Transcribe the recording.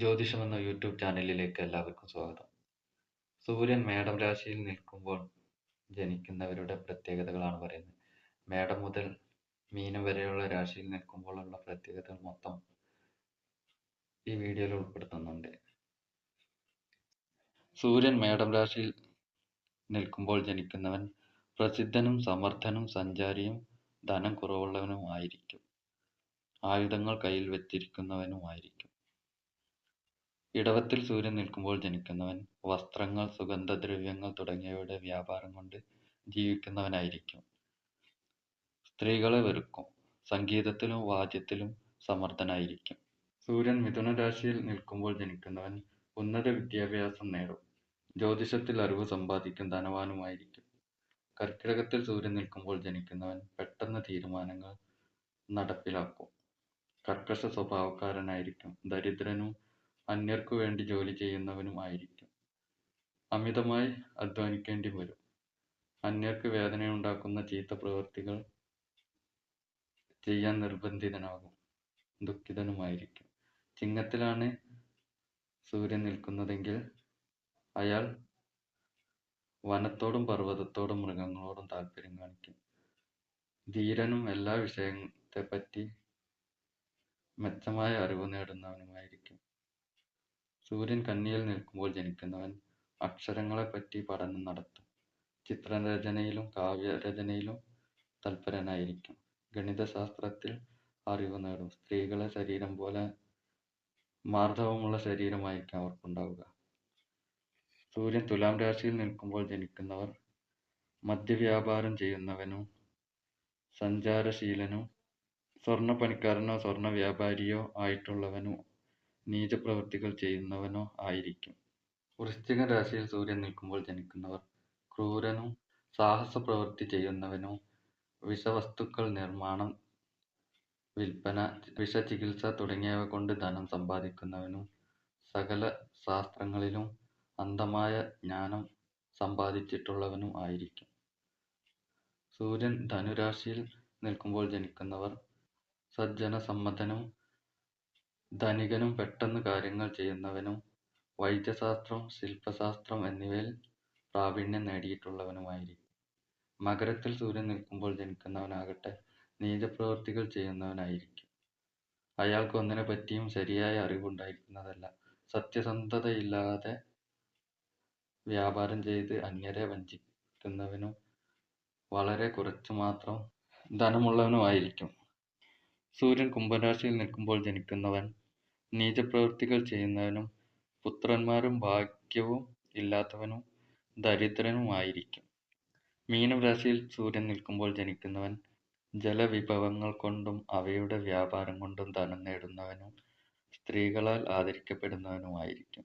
ജ്യോതിഷം എന്ന യൂട്യൂബ് ചാനലിലേക്ക് എല്ലാവർക്കും സ്വാഗതം. സൂര്യൻ മേടം രാശിയിൽ നിൽക്കുമ്പോൾ ജനിക്കുന്നവരുടെ പ്രത്യേകതകളാണ് പറയുന്നത്. മേടം മുതൽ മീനം വരെയുള്ള രാശിയിൽ നിൽക്കുമ്പോഴുള്ള പ്രത്യേകതകൾ മൊത്തം ഈ വീഡിയോയിൽ ഉൾപ്പെടുത്തുന്നുണ്ട്. സൂര്യൻ മേടം രാശിയിൽ നിൽക്കുമ്പോൾ ജനിക്കുന്നവൻ പ്രസിദ്ധനും സമർത്ഥനും സഞ്ചാരിയും ധനം കുറവുള്ളവനുമായിരിക്കും. ആയുധങ്ങൾ കയ്യിൽ വെച്ചിരിക്കുന്നവനുമായിരിക്കും. ഇടവത്തിൽ സൂര്യൻ നിൽക്കുമ്പോൾ ജനിക്കുന്നവൻ വസ്ത്രങ്ങൾ സുഗന്ധദ്രവ്യങ്ങൾ തുടങ്ങിയവയുടെ വ്യാപാരം കൊണ്ട് ജീവിക്കുന്നവനായിരിക്കും. സ്ത്രീകളെ വെറുക്കും സംഗീതത്തിലും വാദ്യത്തിലും സമർത്ഥനായിരിക്കും. സൂര്യൻ മിഥുന രാശിയിൽ നിൽക്കുമ്പോൾ ജനിക്കുന്നവൻ ഉന്നത വിദ്യാഭ്യാസം നേടും. ജ്യോതിഷത്തിൽ അറിവ് സമ്പാദിക്കും ധനവാനുമായിരിക്കും. കർക്കിടകത്തിൽ സൂര്യൻ നിൽക്കുമ്പോൾ ജനിക്കുന്നവൻ പെട്ടെന്ന് തീരുമാനങ്ങൾ നടപ്പിലാക്കും. കർക്കശ സ്വഭാവക്കാരനായിരിക്കും. ദരിദ്രനും അന്യർക്കു വേണ്ടി ജോലി ചെയ്യുന്നവനും ആയിരിക്കും. അമിതമായി അധ്വാനിക്കേണ്ടി വരും. അന്യർക്ക് വേദനയുണ്ടാക്കുന്ന ചീത്ത പ്രവർത്തികൾ ചെയ്യാൻ നിർബന്ധിതനാകും. ദുഃഖിതനുമായിരിക്കും. ചിങ്ങത്തിലാണ് സൂര്യൻ നിൽക്കുന്നതെങ്കിൽ അയാൾ വനത്തോടും പർവതത്തോടും മൃഗങ്ങളോടും താല്പര്യം കാണിക്കും. ധീരനും എല്ലാ വിഷയത്തെപ്പറ്റി മെച്ചമായ അറിവ് നേടുന്നവനുമായിരിക്കും. സൂര്യൻ കന്നിയിൽ നിൽക്കുമ്പോൾ ജനിക്കുന്നവൻ അക്ഷരങ്ങളെപ്പറ്റി പഠനം നടത്തും. ചിത്രരചനയിലും കാവ്യരചനയിലും തൽപരനായിരിക്കും. ഗണിതശാസ്ത്രത്തിൽ അറിവ് നേടും. സ്ത്രീകളെ ശരീരം പോലെ മാർദ്ദവമുള്ള ശരീരമായിരിക്കും അവർക്കുണ്ടാവുക. സൂര്യൻ തുലാം രാശിയിൽ നിൽക്കുമ്പോൾ ജനിക്കുന്നവർ മദ്യവ്യാപാരം ചെയ്യുന്നവനും സഞ്ചാരശീലനും സ്വർണപ്പണിക്കാരനോ സ്വർണ വ്യാപാരിയോ ആയിട്ടുള്ളവനോ നീചപ്രവൃത്തികൾ ചെയ്യുന്നവനോ ആയിരിക്കും. വൃശ്ചിക രാശിയിൽ സൂര്യൻ നിൽക്കുമ്പോൾ ജനിക്കുന്നവർ ക്രൂരനും സാഹസ പ്രവൃത്തി ചെയ്യുന്നവനും വിഷവസ്തുക്കൾ നിർമ്മാണം വിൽപ്പന വിഷചികിത്സ തുടങ്ങിയവ കൊണ്ട് ധനം സമ്പാദിക്കുന്നവനും സകല ശാസ്ത്രങ്ങളിലും അന്ധമായ ജ്ഞാനം സമ്പാദിച്ചിട്ടുള്ളവനും ആയിരിക്കും. സൂര്യൻ ധനുരാശിയിൽ നിൽക്കുമ്പോൾ ജനിക്കുന്നവർ സജ്ജന സജ്ജനസമ്മതനും ധനികനും പെട്ടെന്ന് കാര്യങ്ങൾ ചെയ്യുന്നവനും വൈദ്യശാസ്ത്രം ശില്പശാസ്ത്രം എന്നിവയിൽ പ്രാവീണ്യം നേടിയിട്ടുള്ളവനുമായിരിക്കും. മകരത്തിൽ സൂര്യൻ നിൽക്കുമ്പോൾ ജനിക്കുന്നവനാകട്ടെ നീചപ്രവൃത്തികൾ ചെയ്യുന്നവനായിരിക്കും. അയാൾക്ക് ഒന്നിനെ പറ്റിയും ശരിയായ അറിവുണ്ടായിരിക്കുന്നതല്ല. സത്യസന്ധതയില്ലാതെ വ്യാപാരം ചെയ്ത് അന്യരെ വഞ്ചിക്കുന്നവനും വളരെ കുറച്ചു മാത്രം ധനമുള്ളവനുമായിരിക്കും. സൂര്യൻ കുംഭരാശിയിൽ നിൽക്കുമ്പോൾ ജനിക്കുന്നവൻ നീചപ്രവൃത്തികൾ ചെയ്യുന്നവനും പുത്രന്മാരും ഭാഗ്യവും ഇല്ലാത്തവനും ദരിദ്രനുമായിരിക്കും. മീനരാശിയിൽ സൂര്യൻ നിൽക്കുമ്പോൾ ജനിക്കുന്നവൻ ജലവിഭവങ്ങൾ കൊണ്ടും അവയുടെ വ്യാപാരം കൊണ്ടും ധനം നേടുന്നവനും സ്ത്രീകളാൽ ആദരിക്കപ്പെടുന്നവനുമായിരിക്കും.